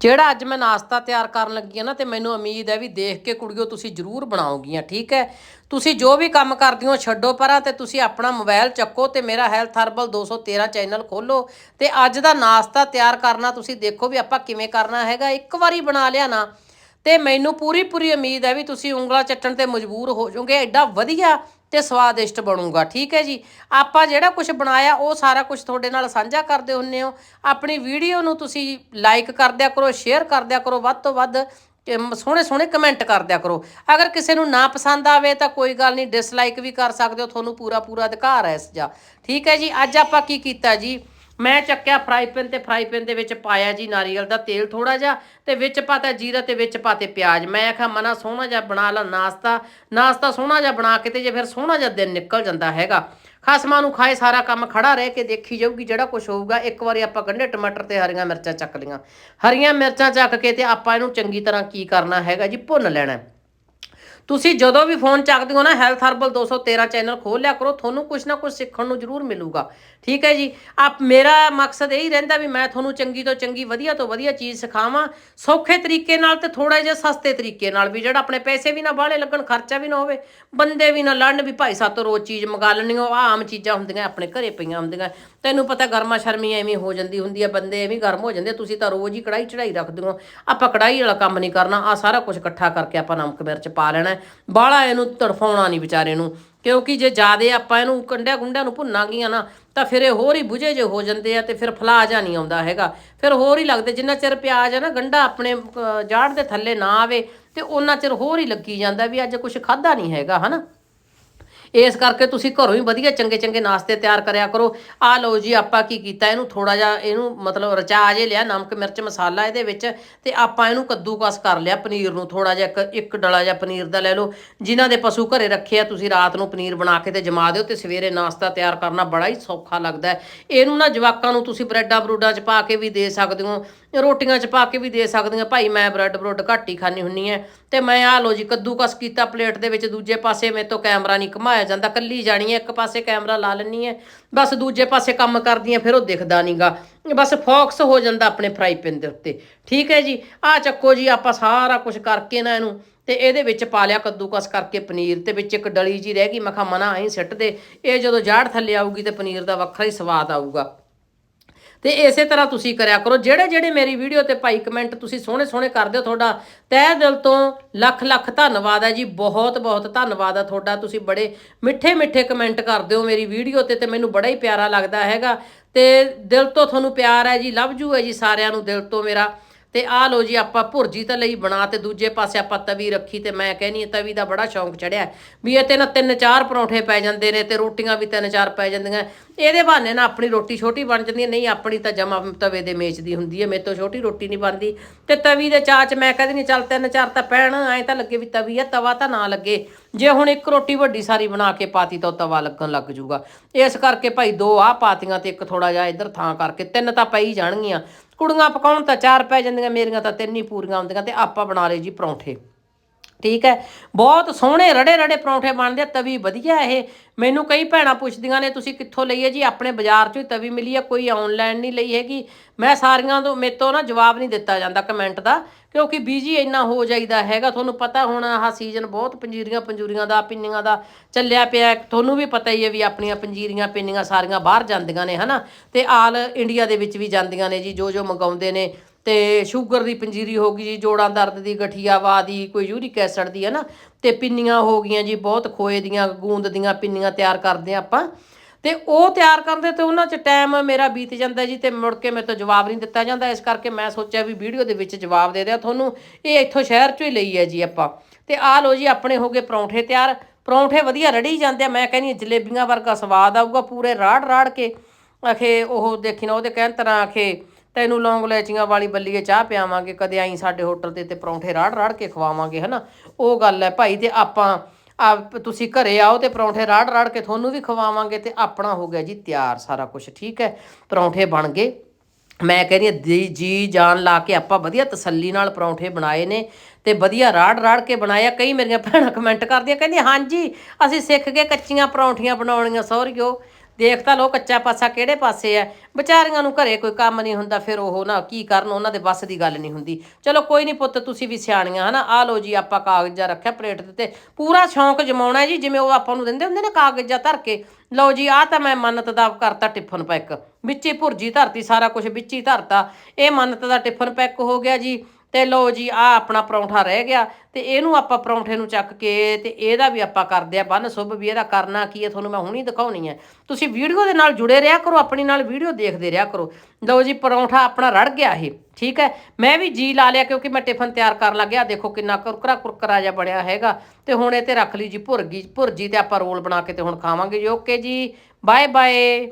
ਜਿਹੜਾ ਅੱਜ ਮੈਂ ਨਾਸ਼ਤਾ ਤਿਆਰ ਕਰਨ ਲੱਗੀ ਆ ਨਾ, ਤੇ ਮੈਨੂੰ ਉਮੀਦ ਹੈ ਵੀ ਦੇਖ ਕੇ ਕੁੜੀਓ ਤੁਸੀਂ ਜ਼ਰੂਰ ਬਣਾਓਗੀਆਂ, ਠੀਕ ਹੈ? ਤੁਸੀਂ ਜੋ ਵੀ ਕੰਮ ਕਰਦੇ ਹੋ ਛੱਡੋ ਪਰਾਂ ਤੇ ਤੁਸੀਂ ਆਪਣਾ ਮੋਬਾਈਲ ਚੱਕੋ ਤੇ ਮੇਰਾ ਹੈਲਥ ਹਰਬਲ 213 ਚੈਨਲ ਖੋਲੋ। ਤੇ ਅੱਜ ਦਾ ਨਾਸ਼ਤਾ ਤਿਆਰ ਕਰਨਾ, ਤੁਸੀਂ ਦੇਖੋ ਵੀ ਆਪਾਂ ਕਿਵੇਂ ਕਰਨਾ ਹੈਗਾ, ਇੱਕ ਵਾਰੀ ਬਣਾ ਲਿਆ ਨਾ, ਤੇ ਮੈਨੂੰ ਪੂਰੀ ਪੂਰੀ ਉਮੀਦ ਹੈ ਵੀ ਤੁਸੀਂ ਉਂਗਲਾ ਚੱਟਣ ਤੇ ਮਜਬੂਰ ਹੋ ਜਾਓਗੇ। ਐਡਾ ਵਧੀਆ ਤੇ ਸਵਾਦਿਸ਼ਟ ਬਣੂਗਾ, ਠੀਕ ਹੈ ਜੀ? ਆਪਾਂ ਜਿਹੜਾ ਕੁਝ ਬਣਾਇਆ, ਉਹ ਸਾਰਾ ਕੁਝ ਤੁਹਾਡੇ ਨਾਲ ਸਾਂਝਾ ਕਰਦੇ ਹੁੰਨੇ ਹੋ। ਆਪਣੀ ਵੀਡੀਓ ਨੂੰ ਤੁਸੀਂ ਲਾਈਕ ਕਰਦਿਆ ਕਰੋ ਸ਼ੇਅਰ ਕਰਦਿਆ ਕਰੋ, ਵੱਧ ਤੋਂ ਵੱਧ, ਤੇ ਸੋਹਣੇ ਸੋਹਣੇ ਕਮੈਂਟ ਕਰ ਦਿਆ ਕਰੋ। ਅਗਰ ਕਿਸੇ ਨੂੰ ਨਾ ਪਸੰਦ ਆਵੇ ਤਾਂ ਕੋਈ ਗੱਲ ਨਹੀਂ ਡਿਸਲਾਈਕ ਵੀ ਕਰ ਸਕਦੇ ਹੋ, ਤੁਹਾਨੂੰ ਪੂਰਾ ਪੂਰਾ ਅਧਿਕਾਰ ਹੈ ਇਸ ਦਾ ਠੀਕ ਹੈ ਜੀ? ਅੱਜ ਆਪਾਂ ਕੀ ਕੀਤਾ ਜੀ? ਮੈਂ ਚੱਕਿਆ ਫਰਾਈ ਪੈਨ ਤੇ ਫਰਾਈ ਪੈਨ ਦੇ ਵਿੱਚ ਪਾਇਆ ਜੀ ਨਾਰੀਅਲ ਦਾ ਤੇਲ ਥੋੜਾ ਜਿਹਾ ਤੇ ਵਿੱਚ ਪਾਤਾ ਜੀਰਾ ਤੇ ਵਿੱਚ ਪਾਤੇ ਪਿਆਜ਼। ਮੈਂ ਆਖਿਆ ਮਨਾ ਸੋਹਣਾ ਜਿਹਾ ਬਣਾ ਲਾ ਨਾਸਤਾ। ਨਾਸਤਾ ਸੋਹਣਾ ਜਿਹਾ ਬਣਾ ਕੇ ਤੇ ਜੇ ਫਿਰ ਸੋਹਣਾ ਜਿਹਾ ਦਿਨ ਨਿਕਲ ਜਾਂਦਾ ਹੈਗਾ। ਖਸਮਾਂ ਨੂੰ ਖਾਏ ਸਾਰਾ ਕੰਮ ਖੜਾ ਰਹਿ ਕੇ ਦੇਖੀ ਜਾਊਗੀ ਜਿਹੜਾ ਕੁਝ ਹੋਊਗਾ। ਇੱਕ ਵਾਰੀ ਆਪਾਂ ਗੰਢੇ ਟਮਾਟਰ ਤੇ ਹਰੀਆਂ ਮਿਰਚਾਂ ਚੱਕ ਲਈਆਂ ਹਰੀਆਂ ਮਿਰਚਾਂ ਚੱਕ ਕੇ ਤੇ ਆਪਾਂ ਇਹਨੂੰ ਚੰਗੀ ਤਰ੍ਹਾਂ ਕੀ ਕਰਨਾ ਹੈਗਾ ਜੀ? ਭੁੰਨ ਲੈਣਾ। ਤੁਸੀਂ ਜਦੋਂ ਵੀ ਫੋਨ ਚੱਕਦੇ ਹੋ ਨਾ, ਹੈਲਥ ਹਰਬਲ 213 ਚੈਨਲ ਖੋਲ ਲਿਆ ਕਰੋ। ਤੁਹਾਨੂੰ ਕੁਝ ਨਾ ਕੁਝ ਸਿੱਖਣ ਨੂੰ ਜ਼ਰੂਰ ਮਿਲੂਗਾ। ਠੀਕ ਹੈ ਜੀ? ਆਪ ਮੇਰਾ ਮਕਸਦ ਇਹੀ ਰਹਿੰਦਾ ਵੀ ਮੈਂ ਤੁਹਾਨੂੰ ਚੰਗੀ ਤੋਂ ਚੰਗੀ, ਵਧੀਆ ਤੋਂ ਵਧੀਆ ਚੀਜ਼ ਸਿਖਾਵਾਂ, ਸੌਖੇ ਤਰੀਕੇ ਨਾਲ ਤੇ ਥੋੜਾ ਜਿਹਾ ਸਸਤੇ ਤਰੀਕੇ ਨਾਲ ਵੀ, ਜਿਹੜਾ ਆਪਣੇ ਪੈਸੇ ਵੀ ਨਾ ਬਾਹਲੇ ਲੱਗਣ, ਖਰਚਾ ਵੀ ਨਾ ਹੋਵੇ, ਬੰਦੇ ਵੀ ਨਾ ਲੜਨ ਵੀ ਭਾਈ ਸਾਤੋਂ ਰੋਜ਼ ਚੀਜ਼ ਮੰਗਾ ਲੈਣੀ ਉਹ ਆਮ ਚੀਜ਼ਾਂ ਹੁੰਦੀਆਂ, ਆਪਣੇ ਘਰੇ ਪਈਆਂ ਹੁੰਦੀਆਂ। ਤੈਨੂੰ ਪਤਾ ਗਰਮਾ ਸ਼ਰਮੀ ਐਵੇਂ ਹੋ ਜਾਂਦੀ ਹੁੰਦੀ ਆ, ਬੰਦੇ ਐਵੇਂ ਗਰਮ ਹੋ ਜਾਂਦੇ ਤੁਸੀਂ ਤਾਂ ਰੋਜ਼ ਹੀ ਕੜਾਈ ਚੜਾਈ ਰੱਖਦੇ ਹੋ। ਆਪਾਂ ਕੜਾਈ ਵਾਲਾ ਕੰਮ ਨਹੀਂ ਕਰਨਾ ਆ ਸਾਰਾ ਕੁਝ ਇਕੱਠਾ ਕਰਕੇ ਆਪਾਂ ਨਮਕ ਮਿਰਚ ਪਾ ਲੈਣਾ ਬਾਹਲਾ ਇਹਨੂੰ ਤੜਫਾਉਣਾ ਨਹੀਂ ਵਿਚਾਰੇ ਨੂੰ। ਕਿਉਂਕਿ ਜੇ ਜ਼ਿਆਦੇ ਆਪਾਂ ਇਹਨੂੰ ਕੰਡਿਆਂ ਗੁੰਡਿਆਂ ਨੂੰ ਭੁੰਨਾਂਗੀਆਂ ਨਾ, ਤਾਂ ਫਿਰ ਇਹ ਹੋਰ ਹੀ ਬੁਝੇ ਜੇ ਹੋ ਜਾਂਦੇ ਆ ਤੇ ਫਿਰ ਫਲਾ ਜਾ ਨਹੀਂ ਆਉਂਦਾ ਹੈਗਾ। ਫਿਰ ਹੋਰ ਹੀ ਲੱਗਦੇ, ਜਿੰਨਾ ਚਿਰ ਪਿਆਜ਼ ਹੈ ਨਾ, ਗੰਡਾ ਆਪਣੇ ਜਾੜ ਦੇ ਥੱਲੇ ਨਾ ਆਵੇ ਤੇ ਉਹਨਾਂ ਚਿਰ ਹੋਰ ਹੀ ਲੱਗੀ ਜਾਂਦਾ ਵੀ ਅੱਜ ਕੁਝ ਖਾਦਾ ਨਹੀਂ ਹੈਗਾ, ਹਨਾ? ਇਸ ਕਰਕੇ ਤੁਸੀਂ ਘਰੋਂ ਹੀ ਵਧੀਆ ਚੰਗੇ ਚੰਗੇ ਨਾਸ਼ਤੇ ਤਿਆਰ ਕਰਿਆ ਕਰੋ। ਆ ਲਓ ਜੀ, ਆਪਾਂ ਕੀ ਕੀਤਾ, ਇਹਨੂੰ ਥੋੜਾ ਜਿਹਾ ਇਹਨੂੰ ਮਤਲਬ ਰਚਾ ਜੇ ਲਿਆ, ਨਮਕ, ਮਿਰਚ, ਮਸਾਲਾ ਇਹਦੇ ਵਿੱਚ ਤੇ ਆਪਾਂ ਇਹਨੂੰ ਕੱਦੂਕਸ ਕਰ ਲਿਆ ਪਨੀਰ ਨੂੰ। ਥੋੜਾ ਜਿਹਾ ਇੱਕ ਇੱਕ ਡਲਾ ਜਿਹਾ ਪਨੀਰ ਦਾ ਲੈ ਲਓ। ਜਿਨ੍ਹਾਂ ਦੇ ਪਸ਼ੂ ਘਰੇ ਰੱਖੇ ਆ, ਤੁਸੀਂ ਰਾਤ ਨੂੰ ਪਨੀਰ ਬਣਾ ਕੇ ਤੇ ਜਮਾ ਦਿਓ ਤੇ ਸਵੇਰੇ ਨਾਸ਼ਤਾ ਤਿਆਰ ਕਰਨਾ ਬੜਾ ਹੀ ਸੌਖਾ ਲੱਗਦਾ ਇਹਨੂੰ ਨਾ ਜਵਾਕਾਂ ਨੂੰ ਤੁਸੀਂ ਬ੍ਰੈਡਾਂ ਬਰੂਡਾਂ 'ਚ ਪਾ ਕੇ ਵੀ ਦੇ ਸਕਦੇ ਹੋ। ਰੋਟੀਆਂ 'ਚ ਪਾ ਕੇ ਵੀ ਦੇ ਸਕਦੇ ਹੋ ਭਾਈ ਮੈਂ ਬ੍ਰੈਡ ਬਰੂਡ ਘੱਟ ਹੀ ਖਾਣੀ ਹੁੰਨੀ ਹੈ ਤੇ ਮੈਂ ਆ ਲਓ ਜੀ, ਕੱਦੂਕਸ ਕੀਤਾ ਪਲੇਟ ਦੇ ਵਿੱਚ, ਦੂਜੇ ਪਾਸੇ ਮੇਰੇ ਤੋਂ ਕੈਮਰਾ ਨਹੀਂ ਘੁਮਾਇਆ ਜਾਂਦਾ। ਕੱਲੀ ਜਾਣੀ ਹੈ ਇੱਕ ਪਾਸੇ ਕੈਮਰਾ ਲਾ ਲੈਣੀ ਹੈ ਬਸ ਦੂਜੇ ਪਾਸੇ ਕੰਮ ਕਰਦੀ ਆ ਫਿਰ ਉਹ ਦਿਖਦਾ ਨਹੀਂਗਾ। ਬਸ ਫੋਕਸ ਹੋ ਜਾਂਦਾ ਆਪਣੇ ਫਰਾਈ ਪੈਨ ਦੇ ਉੱਤੇ। ਠੀਕ ਹੈ ਜੀ? ਆ ਚੱਕੋ ਜੀ, ਆਪਾਂ ਸਾਰਾ ਕੁਝ ਕਰਕੇ ਨਾ ਇਹਨੂੰ, ਤੇ ਇਹਦੇ ਵਿੱਚ ਪਾ ਲਿਆ ਕੱਦੂਕਸ ਕਰਕੇ ਪਨੀਰ ਤੇ ਵਿੱਚ। ਇੱਕ ਡਲੀ ਜੀ ਰਹਿ ਗਈ, ਮੈਂ ਕਿਹਾ ਮਨਾ ਐਂ ਸਿੱਟ ਦੇ। ਇਹ ਜਦੋਂ ਜਾੜ ਥੱਲੇ ਆਊਗੀ ਤੇ ਪਨੀਰ ਦਾ ਵੱਖਰਾ ਹੀ ਸਵਾਦ ਆਊਗਾ। ਤੇ ਇਸੇ ਤਰ੍ਹਾਂ ਤੁਸੀਂ ਕਰਿਆ ਕਰੋ। ਜਿਹੜੇ ਜਿਹੜੇ ਮੇਰੀ ਵੀਡੀਓ ਤੇ ਭਾਈ ਕਮੈਂਟ ਤੁਸੀਂ ਸੋਹਣੇ ਸੋਹਣੇ ਕਰਦੇ ਹੋ, ਤੁਹਾਡਾ ਤਹਿ ਦਿਲ ਤੋਂ ਲੱਖ ਲੱਖ ਧੰਨਵਾਦ ਹੈ ਜੀ। ਬਹੁਤ ਬਹੁਤ ਧੰਨਵਾਦ ਹੈ ਤੁਹਾਡਾ। ਤੁਸੀਂ ਬੜੇ ਮਿੱਠੇ ਮਿੱਠੇ ਕਮੈਂਟ ਕਰਦੇ ਹੋ ਮੇਰੀ ਵੀਡੀਓ ਤੇ ਤੇ ਮੈਨੂੰ ਬੜਾ ਹੀ ਪਿਆਰਾ ਲੱਗਦਾ ਹੈਗਾ। ਤੇ ਦਿਲ ਤੋਂ ਤੁਹਾਨੂੰ ਪਿਆਰ ਹੈ ਜੀ, ਲਵ ਯੂ ਹੈ ਜੀ ਸਾਰਿਆਂ ਨੂੰ। ਦਿਲ ਤੋਂ ਮੇਰਾ ਤੇ ਆਹ ਲੋ ਜੀ, ਆਪਾਂ ਭੁਰਜੀ ਤਾਂ ਲਈ ਬਣਾ ਤੇ ਦੂਜੇ ਪਾਸੇ ਆਪਾਂ ਤਵੀ ਰੱਖੀ ਤੇ ਮੈਂ ਕਹਿੰਨੀ ਆ, ਤਵੀ ਦਾ ਬੜਾ ਸ਼ੌਂਕ ਚੜਿਆ ਵੀ ਇਹ ਤੇ ਨਾ ਤਿੰਨ ਚਾਰ ਪਰੌਂਠੇ ਪੈ ਜਾਂਦੇ ਨੇ ਤੇ ਰੋਟੀਆਂ ਵੀ ਤਿੰਨ ਚਾਰ ਪੈ ਜਾਂਦੀਆਂ। ਇਹਦੇ ਬਹਾਨੇ ਨਾ ਆਪਣੀ ਰੋਟੀ ਛੋਟੀ ਬਣ ਜਾਂਦੀ ਹੈ, ਨਹੀਂ ਆਪਣੀ ਤਾਂ ਜਮਾ ਤਵੇ ਦੇ ਮੇਚ ਦੀ ਹੁੰਦੀ ਹੈ, ਮੇਰੇ ਤੋਂ ਛੋਟੀ ਰੋਟੀ ਨਹੀਂ ਬਣਦੀ। ਤੇ ਤਵੀ ਦੇ ਚਾਚ ਮੈਂ ਕਹਿੰਦੀ ਨਹੀਂ ਚੱਲ ਤਿੰਨ ਚਾਰ ਤਾਂ ਪੈਣ, ਐਂ ਤਾਂ ਲੱਗੇ ਵੀ ਤਵੀ ਆ, ਤਵਾ ਤਾਂ ਨਾ ਲੱਗੇ। ਜੇ ਹੁਣ ਇੱਕ ਰੋਟੀ ਵੱਡੀ ਸਾਰੀ ਬਣਾ ਕੇ ਪਾਤੀ ਤਾਂ ਤਵਾ ਲੱਗਣ ਲੱਗ ਜੂਗਾ। ਇਸ ਕਰਕੇ ਭਾਈ ਦੋ ਆ ਪਾਤੀਆਂ ਤੇ ਇੱਕ ਥੋੜਾ ਜਿਹਾ ਇੱਧਰ ਥਾਂ ਕਰਕੇ, ਤਿੰਨ ਤਾਂ ਪਈ ਜਾਣਗੀਆਂ। ਕੁੜੀਆਂ ਪਕਾਉਣ ਤਾਂ ਚਾਰ ਪੈ ਜਾਂਦੀਆਂ, ਮੇਰੀਆਂ ਤਾਂ ਤਿੰਨ ਹੀ ਪੂਰੀਆਂ ਹੁੰਦੀਆਂ ਤੇ ਆਪਾਂ ਬਣਾ ਲਏ ਜੀ ਪਰੌਂਠੇ। ਠੀਕ ਹੈ। ਬਹੁਤ ਸੋਹਣੇ ਰੜੇ ਰੜੇ ਪਰੌਂਠੇ ਬਣਦੇ ਆ, ਤਵੀ ਵਧੀਆ ਇਹ। ਮੈਨੂੰ ਕਈ ਭੈਣਾਂ ਪੁੱਛਦੀਆਂ ਨੇ, ਤੁਸੀਂ ਕਿੱਥੋਂ ਲਈ ਹੈ ਜੀ? ਆਪਣੇ ਬਾਜ਼ਾਰ 'ਚੋਂ ਹੀ ਤਵੀ ਮਿਲੀ ਹੈ ਕੋਈ ਆਨਲਾਈਨ ਨਹੀਂ ਲਈ ਹੈਗੀ। ਮੈਂ ਸਾਰੀਆਂ ਤੋਂ, ਮੇਰੇ ਤੋਂ ਨਾ ਜਵਾਬ ਨਹੀਂ ਦਿੱਤਾ ਜਾਂਦਾ ਕਮੈਂਟ ਦਾ, ਕਿਉਂਕਿ ਬੀਜੀ ਇੰਨਾ ਹੋ ਜਾਈਦਾ ਹੈਗਾ। ਤੁਹਾਨੂੰ ਪਤਾ ਹੁਣ ਆਹ ਸੀਜ਼ਨ ਬਹੁਤ ਪੰਜੀਰੀਆਂ ਪੰਜੂਰੀਆਂ ਦਾ, ਪਿੰਨੀਆਂ ਦਾ ਚੱਲਿਆ ਪਿਆ। ਤੁਹਾਨੂੰ ਵੀ ਪਤਾ ਹੀ ਹੈ ਵੀ ਆਪਣੀਆਂ ਪੰਜੀਰੀਆਂ, ਪਿੰਨੀਆਂ ਸਾਰੀਆਂ ਬਾਹਰ ਜਾਂਦੀਆਂ ਨੇ, ਹਨਾ? ਤੇ ਆਲ ਇੰਡੀਆ ਦੇ ਵਿੱਚ ਵੀ ਜਾਂਦੀਆਂ ਨੇ ਜੀ ਜੋ ਜੋ ਮੰਗਾਉਂਦੇ ਨੇ। ਤੇ ਸ਼ੂਗਰ ਦੀ ਪੰਜੀਰੀ ਹੋ ਗਈ ਜੀ, ਜੋੜਾਂ ਦਰਦ ਦੀ ਗਠੀਆਵਾ ਦੀ, ਕੋਈ ਯੂਰਿਕ ਐਸਿਡ ਦੀ ਹੈ ਨਾ ਤੇ ਪਿੰਨੀਆਂ ਹੋ ਗਈਆਂ ਜੀ, ਬਹੁਤ ਖੋਏ ਦੀਆਂ, ਗੂੰਦ ਦੀਆਂ ਪਿੰਨੀਆਂ ਤਿਆਰ ਕਰਦੇ ਆ ਆਪਾਂ। ਤੇ ਉਹ ਤਿਆਰ ਕਰਦੇ ਤੇ ਉਹਨਾਂ 'ਚ ਟਾਈਮ ਮੇਰਾ ਬੀਤ ਜਾਂਦਾ ਜੀ ਤੇ ਮੁੜ ਕੇ ਮੇਰੇ ਤੋਂ ਜਵਾਬ ਨਹੀਂ ਦਿੱਤਾ ਜਾਂਦਾ। ਇਸ ਕਰਕੇ ਮੈਂ ਸੋਚਿਆ ਵੀ ਵੀਡੀਓ ਦੇ ਵਿੱਚ ਜਵਾਬ ਦੇ ਦਿਆਂ ਤੁਹਾਨੂੰ। ਇਹ ਇੱਥੋਂ ਸ਼ਹਿਰ 'ਚੋਂ ਹੀ ਲਈ ਹੈ ਜੀ ਆਪਾਂ। ਤੇ ਆਹ ਲੋ ਜੀ, ਆਪਣੇ ਹੋ ਗਏ ਪਰੌਂਠੇ ਤਿਆਰ। ਪਰੌਂਠੇ ਵਧੀਆ ਰੜੀ ਜਾਂਦੇ ਆ। ਮੈਂ ਕਹਿੰਦੀ ਹਾਂ, ਜਲੇਬੀਆਂ ਵਰਗਾ ਸਵਾਦ ਆਊਗਾ, ਪੂਰੇ ਰਾੜ ਰਾੜ ਕੇ। ਆਖੇ ਉਹ ਦੇਖੀ ਨਾ, ਉਹਦੇ ਕਹਿਣ ਤਰ੍ਹਾਂ ਆਖੇ ਤੈਨੂੰ ਲੌਂਗ ਲੈਚੀਆਂ ਵਾਲੀ ਬੱਲੀਏ ਚਾਹ ਪਿਆਵਾਂਗੇ, ਕਦੇ ਆਈ ਸਾਡੇ ਹੋਟਲ ਤੇ ਤੇ ਪਰੌਂਠੇ ਰਾੜ ਰਾੜ ਕੇ ਖਵਾਵਾਂਗੇ, ਹਨਾ? ਉਹ ਗੱਲ ਹੈ ਭਾਈ ਤੇ ਆਪਾਂ ਆ ਤੁਸੀਂ ਘਰੇ ਆਓ ਤੇ ਪਰੌਂਠੇ ਰਾੜ ਰਾੜ ਕੇ ਤੁਹਾਨੂੰ ਵੀ ਖਵਾਵਾਂਗੇ ਤੇ ਆਪਣਾ ਹੋ ਗਿਆ ਜੀ ਤਿਆਰ ਸਾਰਾ ਕੁਝ ਠੀਕ ਹੈ? ਪਰੌਂਠੇ ਬਣ ਗਏ। ਮੈਂ ਕਹਿੰਦੀ ਹਾਂ, ਜੀ ਜੀ ਜਾਨ ਲਾ ਕੇ ਆਪਾਂ ਵਧੀਆ ਤਸੱਲੀ ਨਾਲ ਪਰੌਂਠੇ ਬਣਾਏ ਨੇ ਤੇ ਵਧੀਆ ਰਾੜ ਰਾੜ ਕੇ ਬਣਾਇਆ। ਕਈ ਮੇਰੀਆਂ ਭੈਣਾਂ ਕਮੈਂਟ ਕਰਦੀਆਂ, ਕਹਿੰਦੀਆਂ, ਹਾਂਜੀ, ਅਸੀਂ ਸਿੱਖ ਕੇ ਕੱਚੀਆਂ ਪਰੌਂਠੀਆਂ ਬਣਾਉਣੀਆਂ ਸਹੁਰਿਓ ਦੇਖ ਤਾਂ ਲੋ ਕੱਚਾ ਪਾਸਾ ਕਿਹੜੇ ਪਾਸੇ ਹੈ ਵਿਚਾਰੀਆਂ ਨੂੰ ਘਰੇ ਕੋਈ ਕੰਮ ਨਹੀਂ ਹੁੰਦਾ, ਫਿਰ ਉਹ ਨਾ ਕੀ ਕਰਨ, ਉਹਨਾਂ ਦੇ ਵੱਸ ਦੀ ਗੱਲ ਨਹੀਂ ਹੁੰਦੀ। ਚਲੋ ਕੋਈ ਨਹੀਂ ਪੁੱਤ, ਤੁਸੀਂ ਵੀ ਸਿਆਣੀਆਂ, ਹਨਾ? ਆ ਲੋ ਜੀ, ਆਪਾਂ ਕਾਗਜ਼ਾ ਰੱਖਿਆ ਪਲੇਟ ਦੇ ਤੇ ਪੂਰਾ ਸ਼ੌਂਕ ਜਮਾਉਣਾ ਜੀ, ਜਿਵੇਂ ਉਹ ਆਪਾਂ ਨੂੰ ਦਿੰਦੇ ਹੁੰਦੇ ਨੇ ਕਾਗਜ਼ਾ ਧਰ ਕੇ। ਲਓ ਜੀ ਆ ਤਾਂ ਮੈਂ ਮੰਨਤ ਦਾ ਕਰਤਾ ਟਿਫਨ ਪੈਕ। ਵਿੱਚੇ ਭੁਰਜੀ ਧਰਤੀ, ਸਾਰਾ ਕੁਝ ਵਿੱਚ ਹੀ ਧਰਤਾ। ਇਹ ਮੰਨਤ ਦਾ ਟਿਫਨ ਪੈਕ ਹੋ ਗਿਆ ਜੀ। ਤੇ ਲਓ ਜੀ ਆ ਆਪਣਾ ਪਰੌਂਠਾ ਰਹਿ ਗਿਆ ਤੇ ਇਹਨੂੰ ਆਪਾਂ ਪਰੌਂਠੇ ਨੂੰ ਚੱਕ ਕੇ ਤੇ ਇਹਦਾ ਵੀ ਆਪਾਂ ਕਰਦੇ ਆ ਬੰਨ ਸੁਭ ਵੀ ਇਹਦਾ ਕਰਨਾ ਕੀ ਹੈ, ਤੁਹਾਨੂੰ ਮੈਂ ਹੁਣੀ ਦਿਖਾਉਣੀ ਹੈ। ਤੁਸੀਂ ਵੀਡੀਓ ਦੇ ਨਾਲ ਜੁੜੇ ਰਿਹਾ ਕਰੋ, ਆਪਣੀ ਨਾਲ ਵੀਡੀਓ ਦੇਖਦੇ ਰਿਹਾ ਕਰੋ। ਲਓ ਜੀ, ਪਰੌਂਠਾ ਆਪਣਾ ਰੜ ਗਿਆ ਇਹ, ਠੀਕ ਹੈ? ਮੈਂ ਵੀ ਜੀ ਲਾ ਲਿਆ ਕਿਉਂਕਿ ਮੈਂ ਟਿਫਨ ਤਿਆਰ ਕਰਨ ਲੱਗਿਆ, ਦੇਖੋ ਕਿੰਨਾ ਕੁਰਕਰਾ ਕੁਰਕਰਾ ਜਿਹਾ ਬਣਿਆ ਹੈਗਾ ਤੇ ਹੁਣ ਇਹ ਤੇ ਰੱਖ ਲਈ ਜੀ ਭੁਰਗੀ, ਭੁਰਜੀ ਤੇ ਆਪਾਂ ਰੋਲ ਬਣਾ ਕੇ ਤੇ ਹੁਣ ਖਾਵਾਂਗੇ ਜੀ। ਓਕੇ ਜੀ ਬਾਏ ਬਾਏ